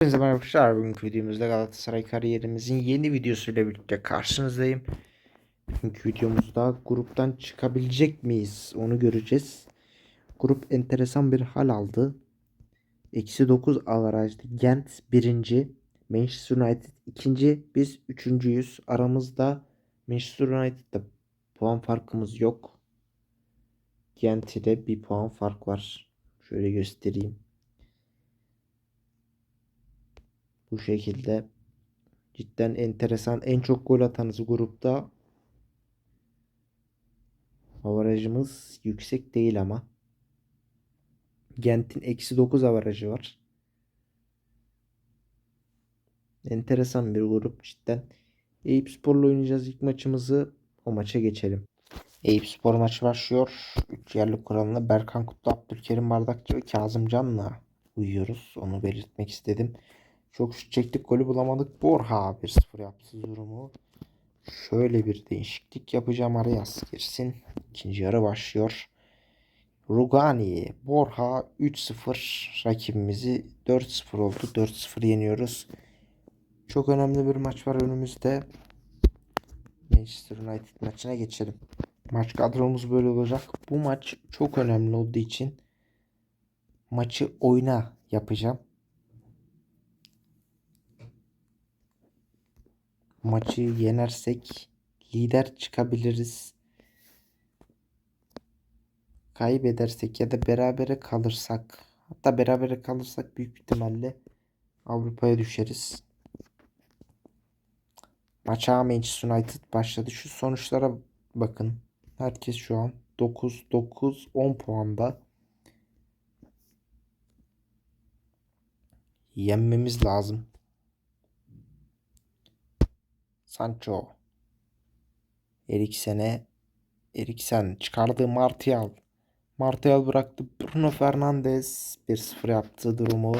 Hepinize merhaba arkadaşlar. Bugünkü videomuzda Galatasaray kariyerimizin yeni videosuyla birlikte karşınızdayım. Bugünkü videomuzda gruptan çıkabilecek miyiz onu göreceğiz. Grup enteresan bir hal aldı. Eksi 9 avarajlı Gent birinci. Manchester United ikinci. Biz üçüncüyüz. Aramızda Manchester United'da puan farkımız yok. Gent ile bir puan fark var. Şöyle göstereyim. Bu şekilde cidden enteresan. En çok gol atanız grupta. Avarajımız yüksek değil ama. Gent'in eksi 9 avarajı var. Enteresan bir grup cidden. Eyüp Spor'la oynayacağız ilk maçımızı. O maça geçelim. Eyüp Spor maçı başlıyor. 3 yerli kuralına Berkan Kutlu, Abdülkerim Bardakçı ve Kazım Can'la uyuyoruz. Onu belirtmek istedim. Çok şut çektik golü bulamadık. Borha 1-0 yaptı durumu. Şöyle bir değişiklik yapacağım. Arias girsin. İkinci yarı başlıyor. Rugani, Borha 3-0 rakibimizi 4-0 oldu. 4-0 yeniyoruz. Çok önemli bir maç var önümüzde. Manchester United maçına geçelim. Maç kadromuz böyle olacak. Bu maç çok önemli olduğu için maçı oyna yapacağım. Maçı yenersek lider çıkabiliriz. Kaybedersek ya da berabere kalırsak hatta berabere kalırsak büyük ihtimalle Avrupa'ya düşeriz. Maça Manchester United başladı. Şu sonuçlara bakın. Herkes şu an 9 9 10 puanda. Yenmemiz lazım. Sancho. Eriksen'e Eriksen çıkardı Martial. Martial bıraktı. Bruno Fernandes 1-0 yaptı durumu.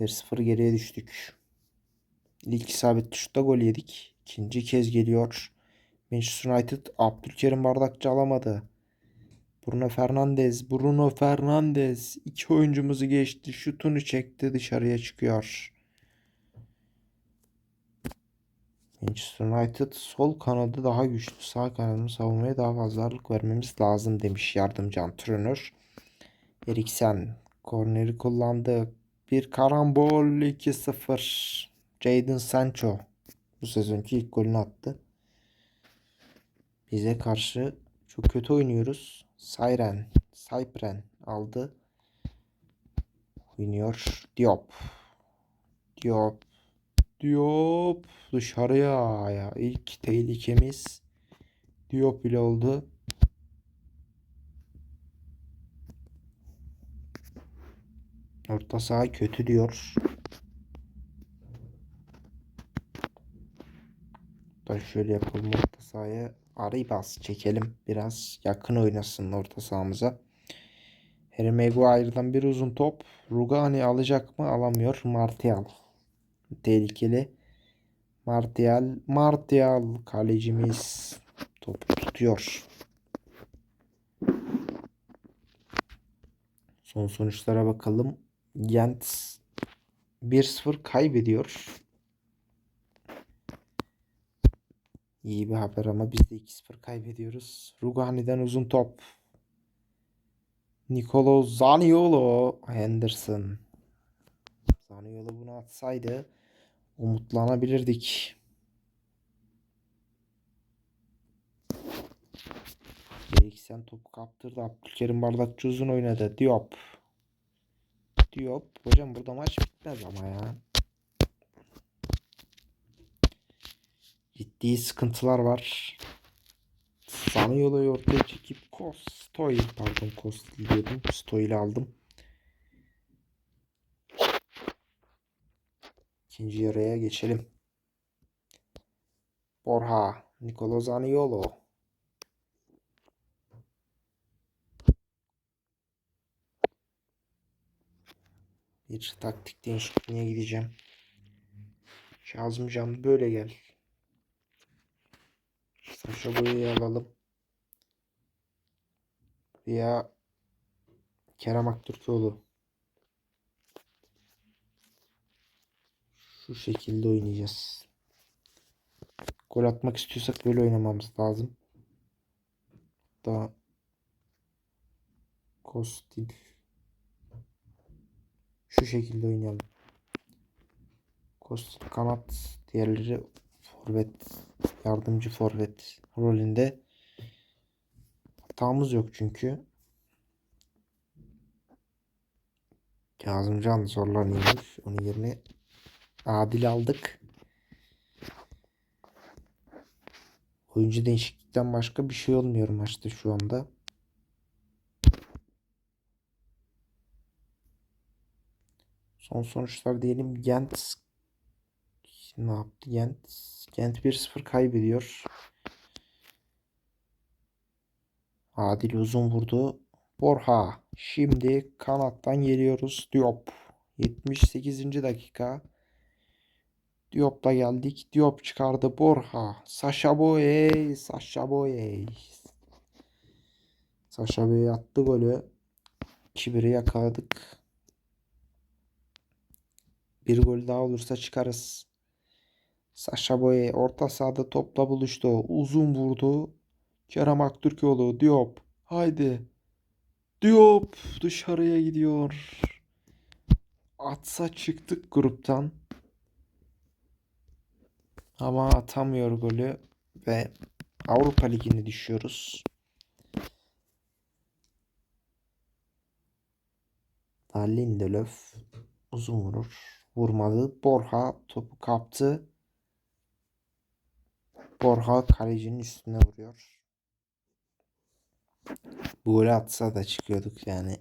1-0 geriye düştük. İlk isabet şutta gol yedik. İkinci kez geliyor. Manchester United Abdülkerim Bardakçı alamadı. Bruno Fernandes, Bruno Fernandes iki oyuncumuzu geçti. Şutunu çekti dışarıya çıkıyor. Manchester United sol kanadı daha güçlü. Sağ kanadını savunmaya daha fazla ağırlık vermemiz lazım demiş yardımcı antrenör. Eriksen korneri kullandı. Bir karambol 2-0. Jadon Sancho bu sezonki ilk golünü attı. Bize karşı çok kötü oynuyoruz. Sayren, Saypren aldı. Oynuyor. Diop. Diop. Diop dışarıya ya. İlk tehlikemiz Diop ile oldu. Orta saha kötü diyor. Da şöyle yapalım orta sahaya. Arribas çekelim. Biraz yakın oynasın orta sahamıza. Harry Maguire'dan bir uzun top. Rugani alacak mı? Alamıyor. Martial. Tehlikeli. Martial. Martial kalecimiz topu tutuyor. Son sonuçlara bakalım. Gent 1-0 kaybediyor. İyi bir haber ama biz de 2-0 kaybediyoruz. Rugani'den uzun top. Nicolo Zaniolo. Henderson. Zaniolo bunu atsaydı umutlanabilirdik. Eriksen topu kaptırdı. Abdülkerim Bardakçı uzun oynadı. Diop. Diop. Hocam burada maç bitmez ama ya. Ciddi sıkıntılar var. Zaniolo'yu ortaya çekip Kostoy pardon Kostoy diyordum. Stoy'la aldım. İkinci yarıya geçelim. Borha, Nicolo Zaniolo. Bir taktik değişikliğine gideceğim. Kazımcan böyle gel. Saşa Boya'yı alalım. Veya Kerem Aktürkoğlu. Şu şekilde oynayacağız. Gol atmak istiyorsak böyle oynamamız lazım. Daha Kostil. Şu şekilde oynayalım. Kostil kanat, diğerleri forvet, yardımcı forvet rolünde. Hatamız yok çünkü. Kazımcan zorlanıyormuş. Onun yerine Adil aldık. Oyuncu değişiklikten başka bir şey olmuyor maçta şu anda. Son sonuçlar diyelim Gent ne yaptı Gent? Gent 1-0 kaybediyor. Adil uzun vurdu. Borha. Şimdi kanattan geliyoruz. Diop. 78. dakika. Diop'la geldik. Diop çıkardı. Borha. Sasha Boye. Sasha Boye. Sasha Boye attı golü. 2-1'i yakaladık. Bir gol daha olursa çıkarız. Sasha Boye orta sahada topla buluştu. Uzun vurdu. Kerem Aktürkoğlu. Diop. Haydi. Diop dışarıya gidiyor. Atsa çıktık gruptan. Ama atamıyor golü ve Avrupa Ligi'ne düşüyoruz. Lindelöf uzun vurur. Vurmadı. Borha topu kaptı. Borha kalecinin üstüne vuruyor. Bu golü atsa da çıkıyorduk yani.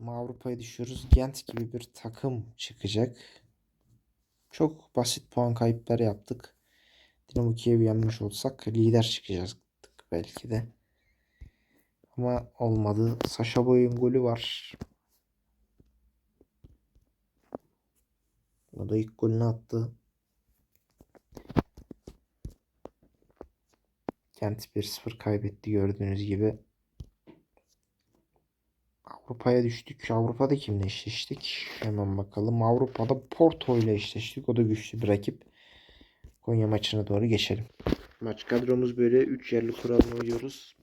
Ama Avrupa'ya düşüyoruz. Gent gibi bir takım çıkacak. Çok basit puan kayıpları yaptık. Dinamo Kiev'i yenmiş olsak lider çıkacaktık belki de. Ama olmadı. Sasha Boy'un golü var. O da ilk golünü attı. Kent 1-0 kaybetti gördüğünüz gibi. Avrupa'ya düştük. Avrupa'da kimle eşleştik? Hemen bakalım. Avrupa'da Porto ile eşleştik. O da güçlü bir rakip. Konya maçına doğru geçelim. Maç kadromuz böyle 3 yerli kuralını oynuyoruz.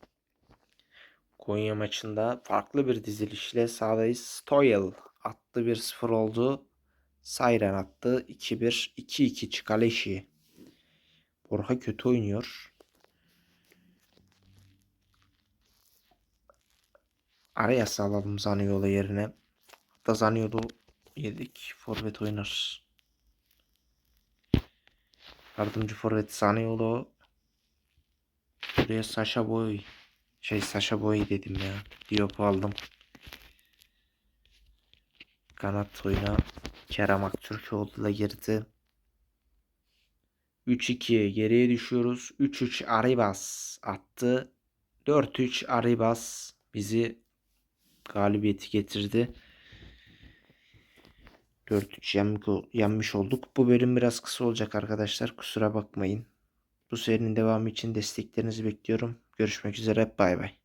Konya maçında farklı bir dizilişle sahadayız. Stoyel attı 1-0 oldu. Sayren attı 2-1. 2-2 Çikaleşi. Borha kötü oynuyor. Araya salalım Zaniolo yerine. Hatta Zaniolo yedik. Forvet oynar. Yardımcı forvet Zaniolo. Buraya Sasha Boy. Şey Sasha Boy dedim ya. Diop'u aldım. Kanat oyuna Kerem Aktürkoğlu da girdi. 3-2 geriye düşüyoruz. 3-3 Arribas attı. 4-3 Arribas bizi galibiyeti getirdi. 4-3 yenmiş, olduk. Bu bölüm biraz kısa olacak arkadaşlar. Kusura bakmayın. Bu serinin devamı için desteklerinizi bekliyorum. Görüşmek üzere. Bay bay.